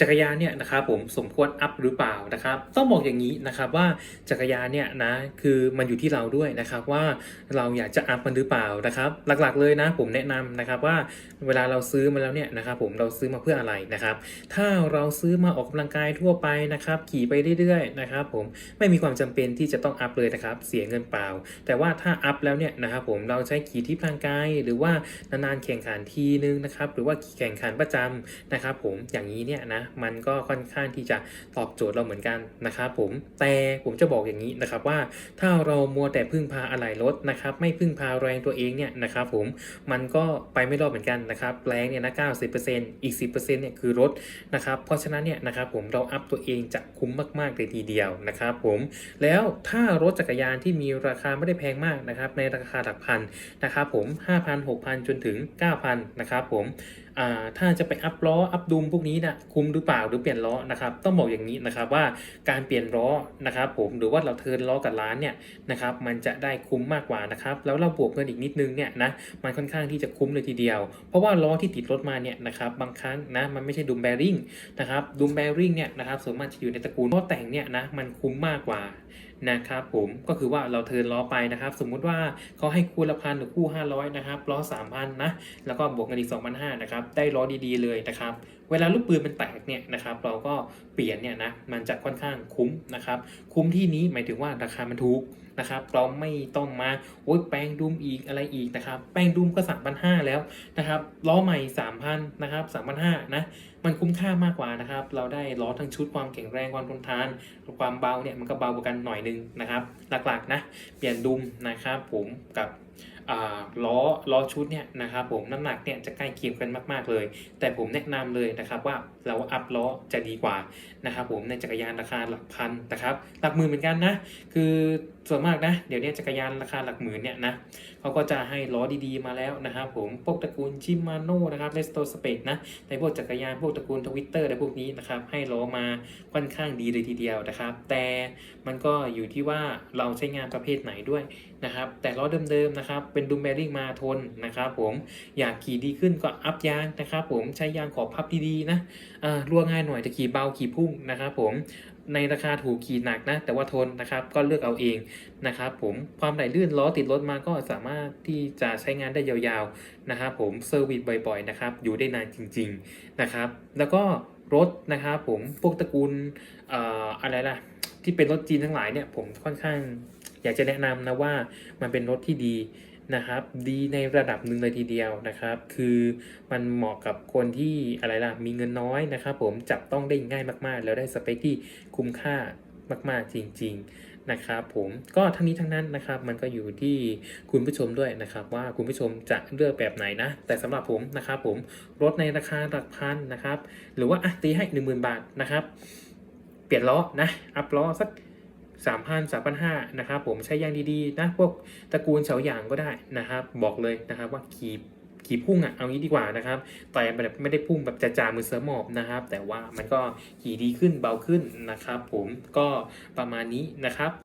จักรยานเนี่ยนะครับผมสมควรอัพหรือเปล่านะครับ ต้องบอกอย่างนี้นะครับว่าจักรยานเนี่ยนะคือมันอยู่ที่เราด้วยนะครับว่าเราอยากจะอัพมันหรือเปล่านะครับ หลักๆเลยนะผมแนะนำนะครับว่าเวลาเราซื้อมาแล้วเนี่ยนะครับผมเราซื้อมาเพื่ออะไรนะครับ ถ้าเราซื้อมาออกกำลังกายทั่วไปนะครับ ขี่ไปเรื่อยๆนะครับ ผมไม่มีความจำเป็นที่จะต้องอัพเลยนะครับ เสียเงินเปล่า แต่ว่าถ้าอัพแล้วเนี่ยนะครับผมเราใช้ขี่ที่ร่างกายหรือว่านานๆแข่งขันทีนึงนะครับหรือว่าแข่งขันประจำนะครับ ผมอย่างนี้เนี่ยนะมันก็ค่อนข้างที่จะตอบโจทย์เราเหมือนกันนะครับผมแต่ผมจะบอกอย่างนี้นะครับว่าถ้าเรามัวแต่พึ่งพาอะไหล่รถนะครับไม่พึ่งพาแรงตัวเองเนี่ยนะครับผมมันก็ไปไม่รอดเหมือนกันนะครับแรงเนี่ยนะ90%อีก10%เปอร์เซ็นต์เนี่ยคือรถนะครับเพราะฉะนั้นเนี่ยนะครับผมเราอัพตัวเองจะคุ้มมากๆเลยทีเดียวนะครับผมแล้วถ้ารถจักรยานที่มีราคาไม่ได้แพงมากนะครับในราคาหลักพันนะครับผม5,000 6,000จนถึง9,000นะครับผมถ้าจะไปอัพล้ออัพดุมพวกนี้นะคุ้มหรือเปล่าหรือเปลี่ยนล้อนะครับต้องบอกอย่างนี้นะครับว่าการเปลี่ยนล้อนะครับผมหรือว่าเราเทิร์นล้อกับร้านเนี่ยนะครับมันจะได้คุ้มมากกว่านะครับแล้วเราบวกเงินอีกนิดนึงเนี่ยนะมันค่อนข้างที่จะคุ้มเลยทีเดียว เพราะว่าล้อที่ติดรถมาเนี่ยนะครับบางครั้งนะมันไม่ใช่ดุมแบริ่งนะครับดุมแบริ่งเนี่ยนะครับส่วนมากจะอยู่ในตระกูลล้อแต่งเนี่ยนะมันคุ้มมากกว่า นะครับผมก็คือว่าเราเทิร์นล้อไปนะครับ สมมุติว่าเขาให้คู่ละพันหรือคู่ 500นะครับล้อ3,000นะแล้วก็บวกกันอีก2,500นะครับได้ล้อดีๆเลยนะครับเวลาลูกปืนมันแตกเนี่ยนะครับเราก็เปลี่ยนเนี่ยนะมันจะค่อนข้างคุ้มนะครับคุ้มที่นี้หมายถึงว่าราคามันถูกนะครับ เราไม่ต้องมาโอ้ยแป้งดุมอีกอะไรอีกนะครับ แป้งดุมก็ 3,500 แล้วนะครับล้อใหม่ 3,000 นะครับ3,500 นะ มันคุ้มค่ามากกว่านะครับ เราได้ล้อทั้งชุดความแข็งแรงความทนทาน ความเบาเนี่ยมันก็เบากว่ากันหน่อยนึงนะครับ หลักๆนะ เปลี่ยนดุมนะครับผมกับ ล้อล้อชุดเนี่ยนะครับผมน้ำหนักเนี่ยจะใกล้เคียงกันมากๆเลย แต่ผมแนะนำเลยนะครับว่าเราอัพล้อจะดีกว่านะครับผมในจักรยานราคาหลักพันนะครับหลักหมื่นเหมือนกันนะคือส่วนมากนะเดี๋ยวนี้จักรยานราคาหลักหมื่นเนี่ยนะเขาก็จะให้ล้อดีๆมาแล้วนะครับผมพวกตระกูลชิมาโน่นะครับเลสโตสเปกนะในพวกจักรยานพวกตระกูลทวิตเตอร์อะไรพวกนี้นะครับให้ล้อมาค่อนข้างดีเลยทีเดียวนะครับ แต่มันก็อยู่ที่ว่าเราใช้งานประเภทไหนด้วยนะครับแต่ล้อเดิมๆนะครับเป็นดูมแบริ่งมาทนนะครับผมอยากขี่ดีขึ้นก็อัพยางนะครับผมใช้ยางขอบพับดีๆนะรั่วง่ายหน่อยจะขี่เบาขี่พุ่งนะครับผมในราคาถูกขี่หนักนะ แต่ว่าทนนะครับก็เลือกเอาเองนะครับผมความไหลลื่นล้อติดรถมาก็สามารถที่จะใช้งานได้ยาวๆนะครับผมเซอร์วิสบ่อยๆนะครับอยู่ได้นานจริงๆนะครับแล้วก็รถนะครับผมพวกตระกูลออะไรล่ะที่เป็นรถจีนทั้งหลายเนี่ยผมค่อนข้างอยากจะแนะนำนะว่ามันเป็นรถที่ดี นะครับ ดีในระดับหนึ่งเลยทีเดียวนะครับ คือมันเหมาะกับคนที่อะไรล่ะมีเงินน้อยนะครับ ผมจับต้องได้ง่ายมากๆ แล้วได้สเปคที่คุ้มค่ามากๆจริง ๆนะครับผมก็ทั้งนี้ทั้งนั้นนะครับ มันก็อยู่ที่คุณผู้ชมด้วยนะครับ ว่าคุณผู้ชมจะเลือกแบบไหนนะ แต่สำหรับผมนะครับผมรถในราคาหลักพันนะครับ หรือว่าอะตีให้หนึ่งหมื่นบาทนะครับ เปลี่ยนล้อนะ อัพล้อสัก สามพันสามพันห้านะครับผมใช้ยางดีๆนะพวกตระกูลเสาหยางก็ได้นะครับบอกเลยนะครับว่าขี่ขี่พุ่งอะเอางี้ดีกว่านะครับแต่แบบไม่ได้พุ่งแบบจ่าๆมือเสือหมอบนะครับ แต่ว่ามันก็ขี่ดีขึ้นเบาขึ้นนะครับ ผมก็ประมาณนี้นะครับ